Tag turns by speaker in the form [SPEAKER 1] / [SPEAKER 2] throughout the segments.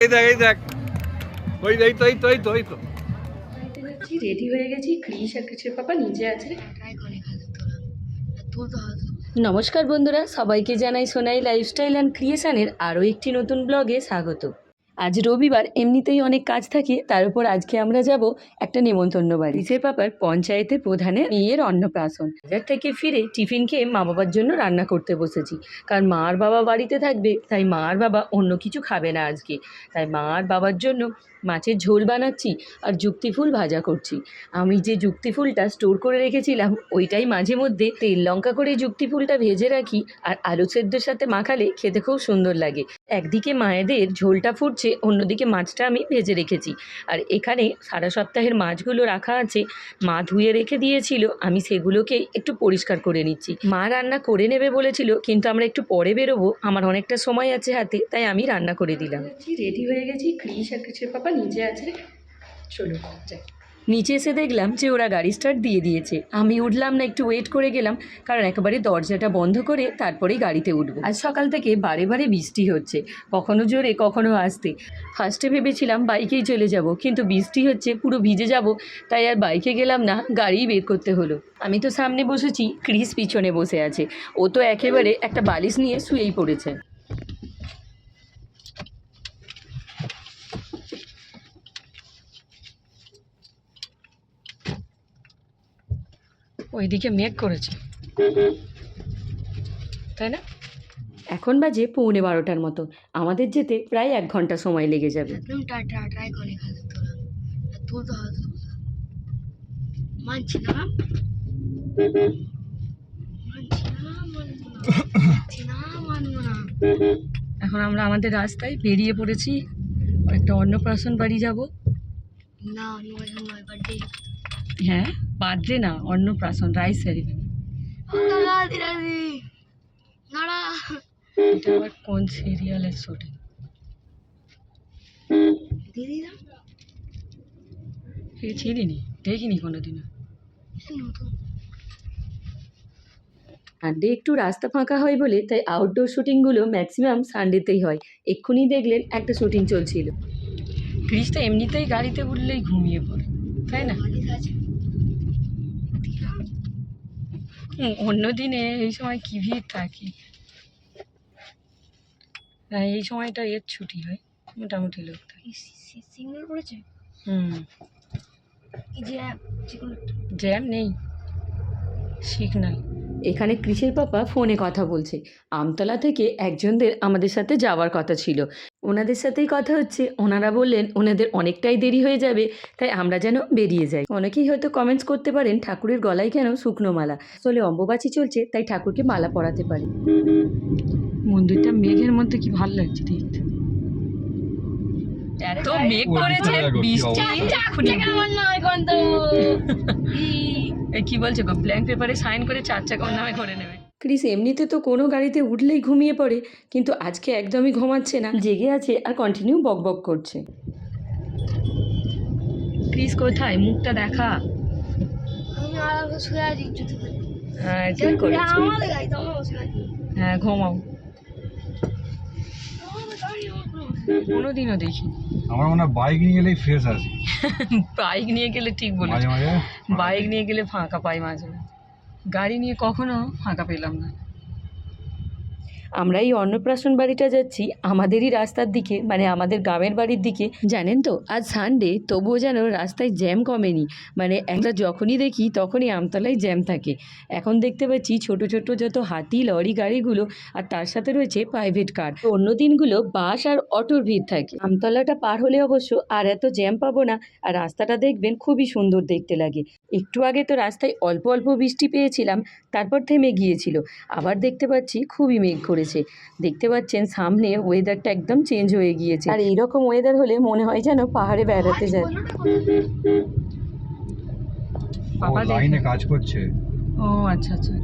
[SPEAKER 1] এই দেখ এই দেখ। ওই এই তো এই তো এই তো এই তো।
[SPEAKER 2] রেডি হয়ে গেছি ক্রিস আর ক্রিসের পাপা নিচে আছে নমস্কার বন্ধুরা সবাইকে জানাই সোনাই লাইফস্টাইল অ্যান্ড ক্রিয়েশনের আরও একটি নতুন ব্লগে স্বাগত। আজ রবিবার এমনিতেই অনেক কাজ থাকে, তার উপর আজকে আমরা যাব একটা নেমন্তন্ন বাড়ি। সে পাপার পঞ্চায়েতে প্রধানের মেয়ের অন্নপ্রাশন। বাজার থেকে ফিরে টিফিন খেয়ে মা বাবার জন্য রান্না করতে বসেছি। কারণ মা আর বাবা বাড়িতে থাকবে, তাই মা আর বাবা অন্য কিছু খাবে না আজকে। তাই মা আর বাবার জন্য মাছের ঝোল বানাচ্ছি আর যুক্তি ফুল ভাজা করছি। আমি যে যুক্তি ফুলটা স্টোর করে রেখেছিলাম, ওইটাই মাঝে মধ্যে তেল লঙ্কা করে যুক্তি ফুলটা ভেজে রাখি আর আলু সেদ্ধর সাথে মাখালে খেতে খুব সুন্দর লাগে। একদিকে মায়েদের ঝোলটা ফুটছে, অন্যদিকে মাছটা আমি ভেজে রেখেছি। আর এখানে সারা সপ্তাহের মাছগুলো রাখা আছে, মা ধুয়ে রেখে দিয়েছিল, আমি সেগুলোকে একটু পরিষ্কার করে নিচ্ছি। মা রান্না করে নেবে বলেছিল, কিন্তু আমরা একটু পরে বেরোবো, আমার অনেকটা সময় আছে হাতে, তাই আমি রান্না করে দিলাম। রেডি হয়ে গেছি ক্রিস আর ক্রিসের পাপা নিচে আছে? চলো যাই। নিচে এসে দেখলাম যে ওরা গাড়ি স্টার্ট দিয়ে দিয়েছে। আমি উঠলাম না, একটু ওয়েট করে গেলাম, কারণ একেবারে দরজাটা বন্ধ করে তারপরেই গাড়িতে উঠবো। আজ সকাল থেকে বারে বারে বৃষ্টি হচ্ছে, কখনো জোরে, কখনো আসতে। ফার্স্টে ভেবেছিলাম বাইকেই চলে যাব, কিন্তু বৃষ্টি হচ্ছে, পুরো ভিজে যাব, তাই আর বাইকে গেলাম না, গাড়িই বের করতে হলো। আমি তো সামনে বসেছি, ক্রিস পিছনে বসে আছে। ও তো একেবারে একটা বালিশ নিয়ে শুয়েই পড়েছে। ওইদিকে মেঘ করেছে। তাই না? এখন বাজে পৌনে বারোটার মতো। আমাদের যেতে প্রায় এক ঘণ্টা সময় লেগে যাবে। এখন আমরা আমাদের রাস্তায় বেরিয়ে পড়েছি। একটা অন্নপ্রাশন বাড়ি যাব।
[SPEAKER 3] না নয় নয় বার্থডে
[SPEAKER 2] হ্যাঁ বার্থডে না অন্নপ্রাশন রাইস সেরিমনি এটা আবার কোন সিরিয়ালের শুটিং চিনিনি দেখিনি কোনোদিনও। সানডে একটু রাস্তা ফাঁকা হয় বলে তাই আউটডোর শুটিংগুলো ম্যাক্সিমাম সানডেতেই হয়। এক্ষুনি দেখলেন একটা শুটিং চলছিল। ক্রিস তো এমনিতেই গাড়িতে উঠলেই ঘুমিয়ে পড়ে তাই না
[SPEAKER 3] মালিক আছে
[SPEAKER 2] হুম, অন্য দিনে এই সময় কি ভিড় থাকে? হ্যাঁ এই সময়টা এর ছুটি হয় মোটামুটি লোক থাকে।
[SPEAKER 3] সিগন্যাল পড়েছে?
[SPEAKER 2] হুম। জ্যাম নেই সিগনাল এখানে কৃষের পাপা ফোনে কথা বলছে। আমতলা থেকে একজনদের আমাদের সাথে যাওয়ার কথা ছিল। ওনাদের সাথেই কথা হচ্ছে। ওনারা বললেন, ওনাদের অনেকটাই দেরি হয়ে যাবে, তাই আমরা যেন বেরিয়ে যাই। অনেকেই হয়তো কমেন্টস করতে পারেন, ঠাকুরের গলায় কেন শুকনো মালা? আসলে অম্বুবাচী চলছে, তাই ঠাকুরকে মালা পরাতে পারি। মন্দিরটা মেঘের মধ্যে কি ভালো লাগছে দেখতে। এত মেঘ করেছে বৃষ্টি। এক্ষুনি
[SPEAKER 3] আমার নয় এখন তো।
[SPEAKER 2] এই কি বলছে গো ব্ল্যাঙ্ক পেপারে সাইন করে চার চাকা ওর নামে করে নেবে। ক্রিস এমনিতে তো কোনো গাড়িতে উঠলেই ঘুমিয়ে পড়ে কিন্তু আজকে একদমই ঘুমাচ্ছে না। জেগে আছে আর কন্টিনিউ বক বক করছে। ক্রিস কোথায়? মুখটা দেখা। হ্যাঁ ঠিক করেছ? হ্যাঁ ঘুমাও
[SPEAKER 3] আমাদের গাড়ি আমার কোনো বসে
[SPEAKER 2] কোনোদিনও দেখিনি।
[SPEAKER 1] আমার মনে হয় বাইক নিয়ে গেলেই ফ্রেশ আছে।
[SPEAKER 2] বাইক নিয়ে গেলে ঠিক
[SPEAKER 1] বলে
[SPEAKER 2] বাইক নিয়ে গেলে ফাঁকা পাই মাঝে। গাড়ি নিয়ে কখনো ফাঁকা পেলাম না। আমরা এই অন্নপ্রাশন বাড়িটা যাচ্ছি আমাদেরই রাস্তার দিকে মানে আমাদের গ্রামের বাড়ির দিকে। জানেন তো, আজ সানডে তবুও যেন রাস্তায় জ্যাম কমেনি মানে একটা যখনই দেখি তখনই আমতলায় জ্যাম থাকে। এখন দেখতে পাচ্ছি ছোট ছোট যত হাতি, লরি, গাড়িগুলো আর তার সাথে রয়েছে প্রাইভেট কার অন্য দিনগুলো বাস আর অটোর ভিড় থাকে। আমতলাটা পার হলে অবশ্য আর এত জ্যাম পাবো না, আর রাস্তাটা দেখবেন খুবই সুন্দর দেখতে লাগে। একটু আগে তো রাস্তায় অল্প অল্প বৃষ্টি পেয়েছিলাম, তারপর থেমে গিয়েছিল, আবার দেখতে পাচ্ছি খুবই মেঘ করেছে। দেখতে পাচ্ছেন সামনে ওয়েদারটা একদম চেঞ্জ হয়ে গিয়েছে। আর এইরকম ওয়েদার হলে মনে হয় যেন পাহাড়ে বেড়াতে যায়। বাবা
[SPEAKER 1] লাইনে কাজ করছে।
[SPEAKER 2] ও আচ্ছা আচ্ছা।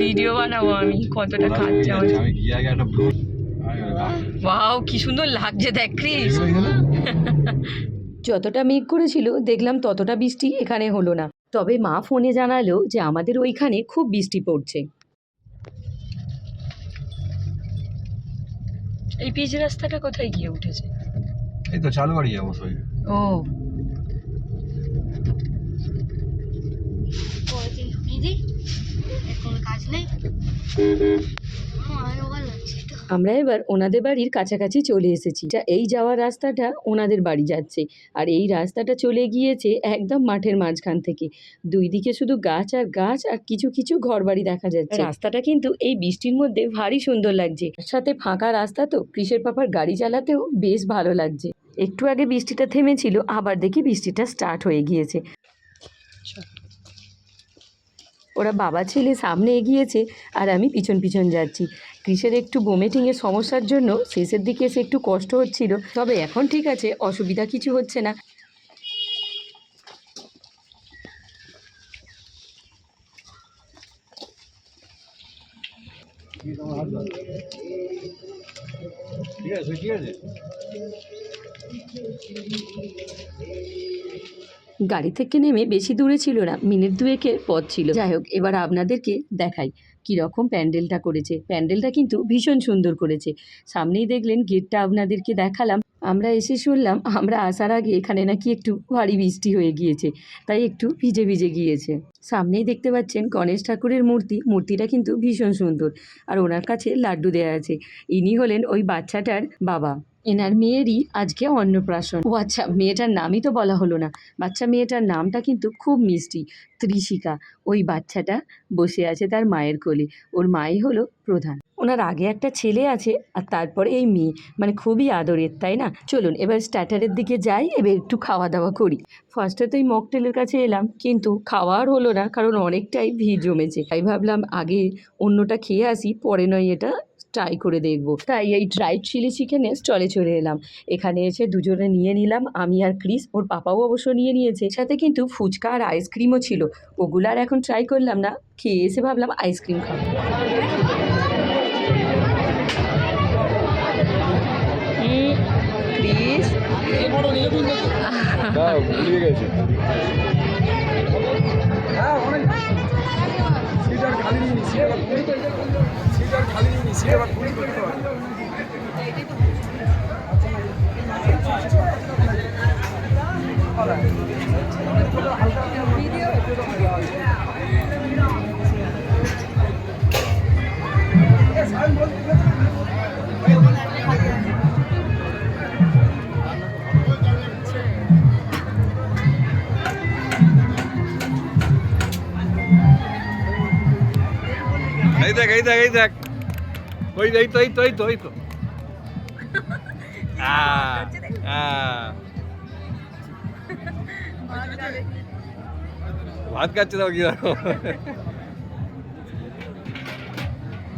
[SPEAKER 2] ভিডিও বানাবো আমি কতটা খাচ্ছে
[SPEAKER 1] আমি গিয়ে আগে একটা ব্লু
[SPEAKER 2] ওয়াও কি সুন্দর লাগছে দেখ ক্রিস যতটা মেঘ করেছিল দেখলাম ততটা বৃষ্টি এখানে হলো না। তবে মা ফোনে জানালো যে আমাদের ওইখানে খুব বৃষ্টি পড়ছে। এই পিচ রাস্তাটা কোথায় গিয়ে উঠেছে?
[SPEAKER 1] এই তো চালু বাড়ি যাব সই
[SPEAKER 2] ও।
[SPEAKER 3] পরের দিদি কোনো কাজ নেই? আমার
[SPEAKER 2] এবার ওনাদের বাড়ির কাছাকাছি চলে এসেছি। যা এই যাওয়ার রাস্তাটা ওনাদের বাড়ি যাচ্ছে। আর এই রাস্তাটা চলে গিয়েছে একদম মাঠের মাঝখান থেকে। দুই দিকে শুধু গাছ আর গাছ আর কিছু কিছু ঘরবাড়ি দেখা যাচ্ছে। রাস্তাটা কিন্তু এই বৃষ্টির মধ্যে ভারী সুন্দর লাগছে। সাথে ফাঁকা রাস্তা তো কৃষের পাপার গাড়ি চালাতেও বেশ ভালো লাগছে। একটু আগে বৃষ্টিটা থেমেছিল, আবার দেখি বৃষ্টিটা স্টার্ট হয়ে গিয়েছে। ওরা বাবা ছেলে সামনে এগিয়েছে আর আমি পিছন পিছন যাচ্ছি। কৃষের একটু বমিটিংয়ের সমস্যার জন্য শেষের দিকে এসে একটু কষ্ট হচ্ছিল। তবে এখন ঠিক আছে, অসুবিধা কিছু হচ্ছে না।
[SPEAKER 1] ঠিক আছে ঠিক আছে।
[SPEAKER 2] গাড়ি থেকে নেমে বেশি দূরে ছিল না, মিনিট দুয়েকের পথ ছিল। যাই হোক, এবার আপনাদেরকে দেখাই কীরকম প্যান্ডেলটা করেছে। প্যান্ডেলটা কিন্তু ভীষণ সুন্দর করেছে। সামনেই দেখলেন গেটটা আপনাদেরকে দেখালাম। আমরা এসে শুনলাম, আমরা আসার আগে এখানে নাকি একটু ভারী বৃষ্টি হয়ে গিয়েছে, তাই একটু ভিজে ভিজে গিয়েছে। সামনেই দেখতে পাচ্ছেন গণেশ ঠাকুরের মূর্তি। মূর্তিটা কিন্তু ভীষণ সুন্দর। আর ওনার কাছে লাড্ডু দেওয়া আছে। ইনি হলেন ওই বাচ্চাটার বাবা। এনার মেয়েরই আজকে অন্নপ্রাশন। ও আচ্ছা মেয়েটার নামই তো বলা হলো না। বাচ্চা মেয়েটার নামটা কিন্তু খুব মিষ্টি, ত্রিশিকা। ওই বাচ্চাটা বসে আছে তার মায়ের কোলে। ওর মাই হলো প্রধান। ওনার আগে একটা ছেলে আছে আর তারপরে এই মেয়ে। মানে খুবই আদরের, তাই না? চলুন, এবার স্টার্টারের দিকে যাই, এবার একটু খাওয়া দাওয়া করি ফার্স্টে তো এই মকটেলের কাছে এলাম, কিন্তু খাওয়ার হলো না, কারণ অনেকটাই ভিড় জমেছে। তাই ভাবলাম আগে অন্যটা খেয়ে আসি, পরে নয় এটা ট্রাই করে দেখব। তাই এই ড্রাই চিলি চিকেনে স্টলে চলে এলাম। এখানে এসে দুজনে নিয়ে নিলাম। আমি আর ক্রিস ওর পাপাও অবশ্য নিয়ে নিয়েছে। সাথে কিন্তু ফুচকা আর আইসক্রিমও ছিল। ওগুলো আর এখন ট্রাই করলাম না। খেয়ে এসে ভাবলাম আইসক্রিম খাব। হুম, ক্রিস
[SPEAKER 1] ভুলিয়ে গেছে এই দেখ এই দেখ এই দেখ ওই এই তো এই তো এই তো এই তো। আহ, আহ। ভাত খাচ্ছে দাও কি রকম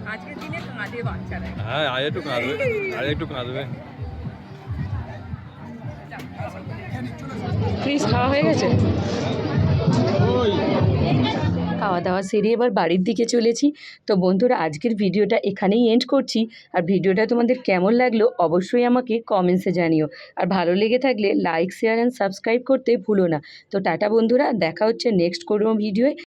[SPEAKER 4] আজকের দিনে কাঁদে বাচ্চারা
[SPEAKER 1] হ্যাঁ আজ একটু কাঁদবে আজ একটু কাঁদবে
[SPEAKER 2] ক্রিস খাওয়া হয়ে গেছে? খাওয়া দাওয়া সেরে এবার বাড়ির দিকে চলেছি। তো বন্ধুরা আজকের ভিডিওটা এখানেই এন্ড করছি। আর ভিডিওটা তোমাদের কেমন লাগল অবশ্যই আমাকে কমেন্টসে জানিও। আর ভালো লেগে থাকলে লাইক শেয়ার অ্যান্ড সাবস্ক্রাইব করতে ভুলো না। তো টাটা বন্ধুরা দেখা হচ্ছে নেক্সট কোনো ভিডিওয়